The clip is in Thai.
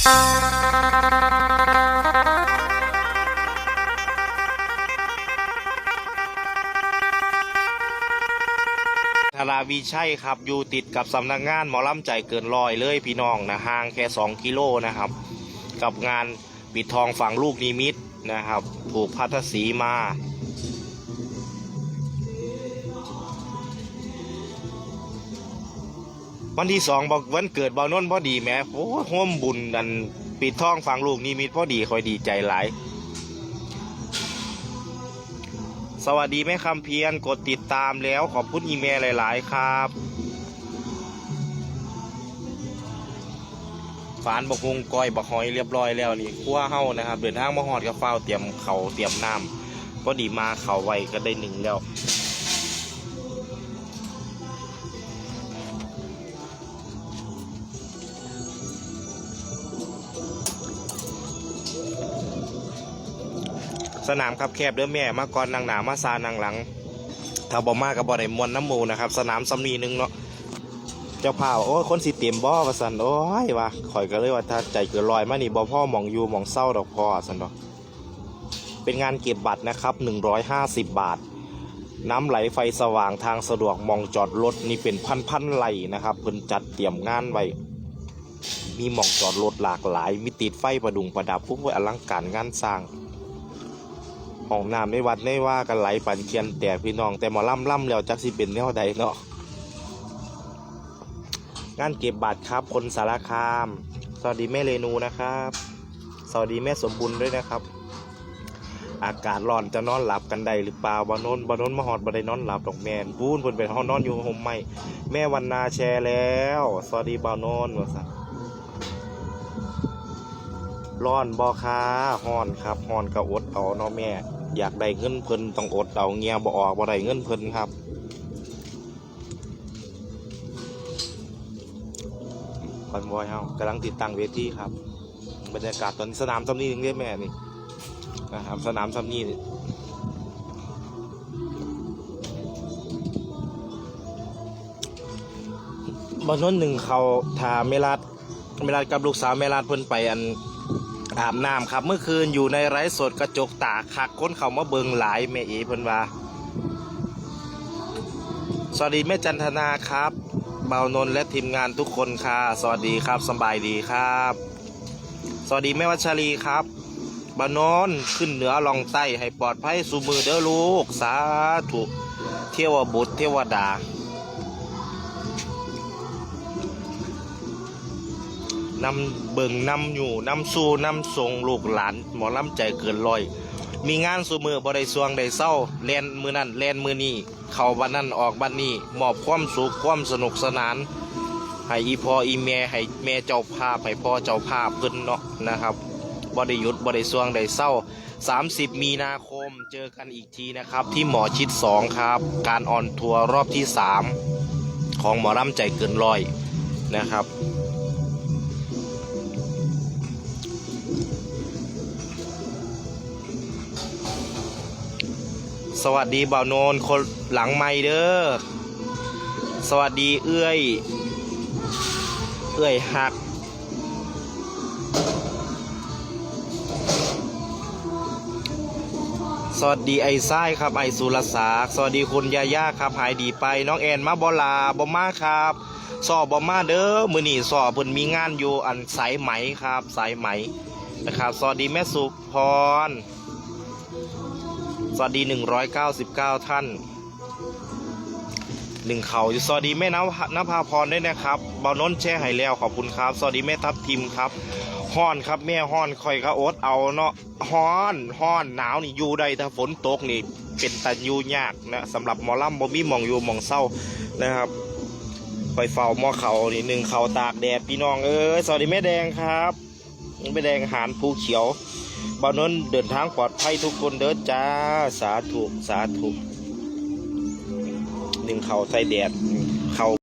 ธาราวีชัยครับ อยู่ติดกับสำนักงานหมอลำใจเกินร้อยเลยพี่น้องนะห่างแค่ 2 กิโลนะครับ กับงานปิดทองฝังลูกนิมิตนะครับถูกพัทธสีมา วันที่สองบอกวันเกิดบานนพอดีแม่โอ้ห่วมบุญอันปิดทองฝังลูกนิมิตพอดีคอยดีใจหลาย สวัสดีแม่คำเพียรกดติดตามแล้วขอบคุณอีเมลหลาย ๆ ครับฝานบกฮงก้อยบักหอยเรียบร้อยแล้วนี่คั่วเฮ้านะครับ เดินทางมาหอดกับฟ้าเตรียมเขาเตรียมน้ำพอดีมาเขาไวก็ได้หนึ่งแล้ว สนามครับแคบเด้อแม่มาก่อนนางหนามาซานางหลังถ้าบ่มากับบ่ได้มวนน้ำมูนะครับ สนามสำนีหนึงเนาะเจ้าภาพโอ้คนสิเตียมบ่สันโอ้ยว่าข่อยก็เลยว่าถ้าใจเกินลอยมานี่บ่พ่อมองอยู่มองเศร้าดอกพ่อซั่นดอกเป็นงานเก็บบัตรนะครับ 150 บาท น้ำไหลไฟสว่างทางสะดวกมองจอดรถนี่เป็นพันๆไหลนะครับเพิ่นจัดเตรียมงานไว้มีมองจอดรถหลากหลาย มีติดไฟประดุงประดับพวกไว้อลังการงานสร้าง ห้องน้ำในวัดในว่ากันไหลปั่นเคียนแต่พี่น้องแต่หมอล่ำล่ำแล้วจักสิเป็นแนวใดเนาะงานเก็บบัตรครับ คนสารคาม สวัสดีแม่เรนูนะครับ สวัสดีแม่สมบุญด้วยนะครับ อากาศร้อนจะนอนหลับกันได้หรือเปล่าบานนบานนมาหอดบาไดนอนหลับดอกแมนพูนเพิ่นเป็นห้องนอนอยู่ห่มไม่แม่วันนาแชร์แล้ว สวัสดีบานนว่าสันร้อนบอค้าฮ้อนครับฮ้อนก็อดเอาเนาะแม่ อยากได้เงินเพิ่นต้องอดเอาเงียบ่ออกบ่ได้เงินเพิ่นครับคอนวอยเฮากำลังติดตั้งเวทีครับบรรยากาศตอนสนามซ้ำนี่เรียกแม่นี่นะครับสนามซ้ำนี่บอลนนหนึ่งเขาถามเมลัดเมลัดกับลูกสาวเมลัดเพิ่นไปอัน อาบน้ำครับ เมื่อคืนอยู่ในไร้สดกระจกตาคักคนเขามาเบิงหลายแม่เอเพิ่นว่า สวัสดีแม่จันทนาครับ เบานนท์และทีมงานทุกคนค่ะ สวัสดีครับสบายดีครับ สวัสดีแม่วัชรีครับเบานนท์ขึ้นเหนือลองใต้ให้ปลอดภัยสู่มือเด้อลูก สาธุเทวบุตรเทวดา นำเบิงนำอยู่นำสู่นำส่งลูกหลาน หมอลำใจเกินร้อย มีงานสู่มือบ่ได้สวงได้เศร้าแลนมือนั่นแลนมือนี้เข้าบ้านนั่นออกบ้านนี้มอบความสุขความสนุกสนานให้อีพออีแม่ให้แม่เจ้าภาพให้พ่อเจ้าภาพเพิ่นเนาะนะครับบ่ได้หยุดบ่ได้สวงได้เศร้า 30 มีนาคมเจอกันอีกทีนะครับ ที่หมอชิด 2 ครับ การออนทัวร์รอบที่ 3 ของหมอลำใจเกินร้อยนะครับ สวัสดีบ่าวโนนคนหลังไม่เด้อสวัสดีเอื้อย เอื้อยหัก สวัสดีไอ้ไส้ครับไอ้สุรศักดิ์สวัสดีคุณยาย่าครับหายดีไป น้องแอนมาบอลาบอมาครับสอบบอมาเด้อมือนี่สอบเพิ่นมีงานอยู่อันสายไหมครับ สายไหมนะครับ สวัสดีแม่สุพร สวัสดี 199 ท่านหนึ่งเขาสวัสดีแม่นวนภาพรด้วยนะครับเบานนท์แช่ไห้แล้วขอบคุณครับ สวัสดีแม่ทับทิมครับฮ้อนครับแม่ฮ้อนคอยก็อดเอาเนาะฮ้อนฮ้อนหนาวนี่อยู่ได้ถ้าฝนตกนี่เป็นตะยูยากนะสำหรับมอลำบ่มีหมองอยู่มองเศร้านะครับไปเฝ้ามอเขานี่หนึ่งเขาตากแดดพี่น้องเอ้ยสวัสดีแม่แดงครับแม่แดงหานภูเขียว บ่าวนนเดินทางปลอดภัยทุกคนเด้อจ้า สาธุ สาธุหนึ่งเข่าใส่แดดเข่า